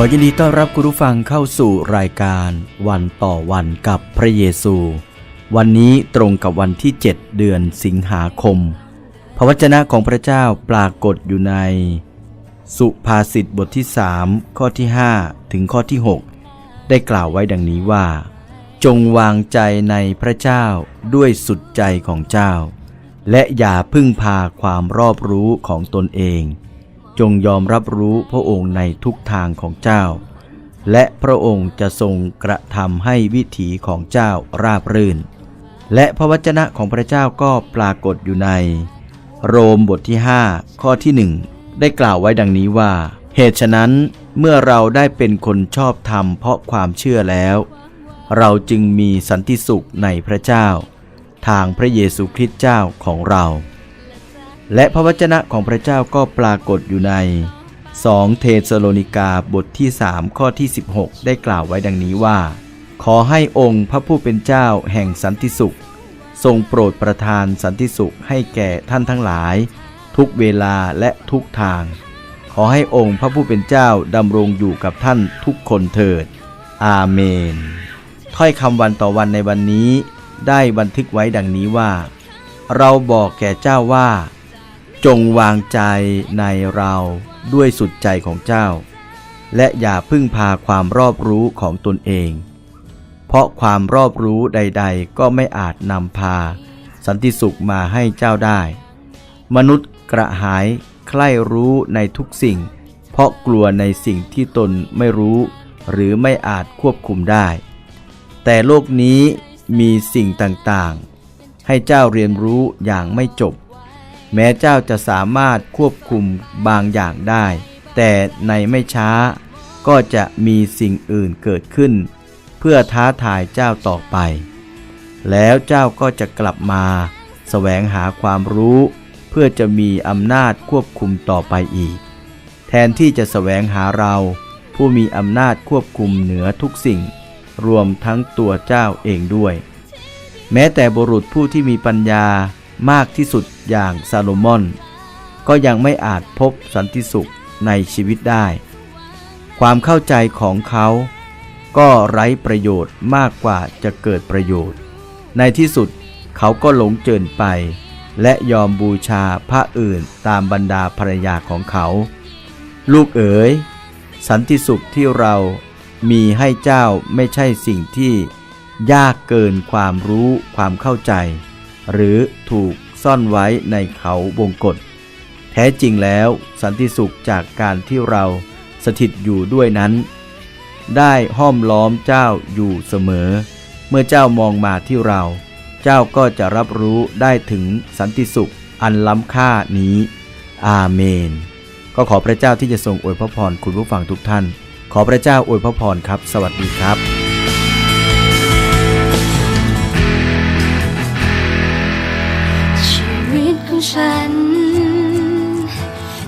ขอยินดีต้อนรับคุณผู้ฟังเข้าสู่รายการวันต่อวันกับพระเยซู วันนี้ตรงกับวันที่ 7 เดือนสิงหาคม พระวจนะของพระเจ้าปรากฏอยู่ใน สุภาษิตบทที่ 3 ข้อที่ 5 ถึงข้อที่ 6 ได้กล่าวไว้ดังนี้ว่า จงวางใจในพระเจ้าด้วยสุดใจของเจ้า และอย่าพึ่งพาความรอบรู้ของตนเอง จงยอมรับรู้พระองค์ในทุกทางของเจ้า และพระองค์จะทรงกระทำให้วิถีของเจ้าราบรื่น และพระวจนะของพระเจ้าก็ปรากฏอยู่ใน โรมบทที่ 5 ข้อที่1ได้กล่าวไว้ดังนี้ว่า เหตุฉะนั้นเมื่อเราได้เป็นคนชอบธรรมเพราะความเชื่อแล้ว เราจึงมีสันติสุขในพระเจ้า ทางพระเยซูคริสต์เจ้าของเรา และพระวจนะของพระเจ้าก็ปรากฏอยู่ใน 2 เทสโลนิกาบทที่ 3 ข้อที่ 16 ได้กล่าวไว้ดังนี้ว่า ขอให้องค์พระผู้เป็นเจ้าแห่งสันติสุข ทรงโปรดประทานสันติสุขให้แก่ท่านทั้งหลาย ทุกเวลาและทุกทาง ขอให้องค์พระผู้เป็นเจ้าดำรงอยู่กับท่านทุกคนเถิด อาเมน ถ้อยคำวันต่อวันในวันนี้ ได้บันทึกไว้ดังนี้ว่า เราบอกแก่เจ้าว่า จงวางใจในเราด้วยสุดใจของเจ้า และอย่าพึ่งพาความรอบรู้ของตนเอง เพราะความรอบรู้ใด ๆ ก็ไม่อาจนำพา สันติสุขมาให้เจ้าได้ มนุษย์กระหายใคร่รู้ในทุกสิ่ง เพราะกลัวในสิ่งที่ตนไม่รู้ หรือไม่อาจควบคุมได้ แต่โลกนี้มีสิ่งต่างๆ ให้เจ้าเรียนรู้อย่างไม่จบ แม้เจ้าจะสามารถควบคุมบางอย่างได้ แต่ในไม่ช้าก็จะมีสิ่งอื่นเกิดขึ้น เพื่อท้าทายเจ้าต่อไป แล้วเจ้าก็จะกลับมาแสวงหาความรู้ เพื่อจะมีอำนาจควบคุมต่อไปอีก แทนที่จะแสวงหาเรา ผู้มีอำนาจควบคุมเหนือทุกสิ่ง รวมทั้งตัวเจ้าเองด้วย แม้แต่บุรุษผู้ที่มีปัญญา มากที่สุดอย่างซาโลมอน ก็ยังไม่อาจพบสันติสุขในชีวิตได้ ความเข้าใจของเขาก็ไร้ประโยชน์มากกว่าจะเกิดประโยชน์ ในที่สุดเขาก็หลงเจินไป และยอมบูชาพระอื่นตามบรรดาภรรยาของเขา ลูกเอ๋ย สันติสุขที่เรามีให้เจ้าไม่ใช่สิ่งที่ยากเกินความรู้ความเข้าใจ หรือถูกซ่อนไว้ในเขาวงกฏแท้จริงแล้วสันติสุขจากการที่เราสถิตอยู่ด้วยนั้น ได้ห้อมล้อมเจ้าอยู่เสมอ เมื่อเจ้ามองมาที่เรา เจ้าก็จะรับรู้ได้ถึงสันติสุขอันล้ำค่านี้ อาเมน ก็ขอพระเจ้าที่จะทรงอวยพระพรคุณผู้ฟังทุกท่าน ขอพระเจ้าอวยพระพรครับ สวัสดีครับ ฉัน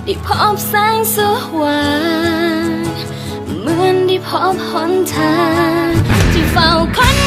ได้พบแสงสว่างเหมือนได้พบหนทางที่เฝ้าค้น